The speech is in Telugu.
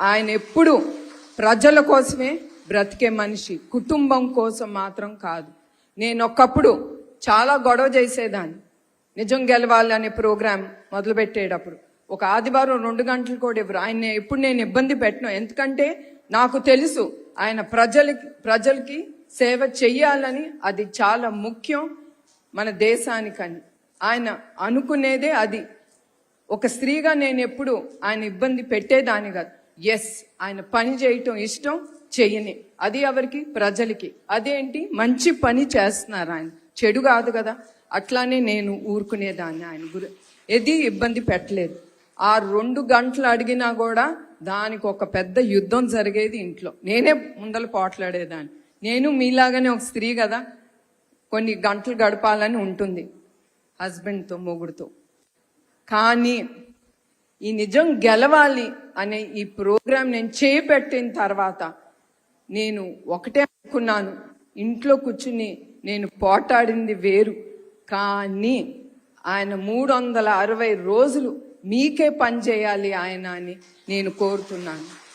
ఆయన ఎప్పుడు ప్రజల కోసమే బ్రతికే మనిషి కుటుంబం కోసం మాత్రం కాదు. నేను ఒకప్పుడు చాలా గొడవ చేసేదాన్ని. నిజం గెలవాలి అనే ప్రోగ్రాం మొదలుపెట్టేటప్పుడు. ఒక ఆదివారం రెండు గంటలు కూడా ఇవ్వరు. ఆయన ఎప్పుడు నేను ఇబ్బంది పెట్టను. ఎందుకంటే నాకు తెలుసు ఆయన ప్రజలకి ప్రజలకి సేవ చెయ్యాలని అది చాలా ముఖ్యం మన దేశానికని. ఆయన అనుకునేదే అది. ఒక స్త్రీగా నేను ఎప్పుడు ఆయన ఇబ్బంది పెట్టేదాన్ని కాదు. ఎస్ ఆయన పని చేయటం ఇష్టం చెయ్యని. అది ఎవరికి? ప్రజలకి. అదేంటి? మంచి పని చేస్తున్నారు ఆయన. చెడు కాదు కదా. అట్లానే నేను ఊరుకునేదాన్ని ఆయన గురి. ఏది ఇబ్బంది పెట్టలేదు. ఆ రెండు గంటలు అడిగినా కూడా దానికి ఒక పెద్ద యుద్ధం జరిగేది ఇంట్లో. నేనే ముందల పోట్లాడేదాన్ని. నేను మీలాగానే ఒక స్త్రీ కదా. కొన్ని గంటలు గడపాలని ఉంటుంది. హస్బెండ్తో మొగుడుతో. కానీ ఈ నిజం గెలవాలి. అనే ఈ ప్రోగ్రాం నేను చేపట్టిన తర్వాత నేను ఒకటే అనుకున్నాను. ఇంట్లో కూర్చుని నేను పోటాడింది వేరు. కానీ ఆయన మూడు వందల అరవై రోజులు మీకే పని చేయాలి ఆయన అని నేను కోరుతున్నాను.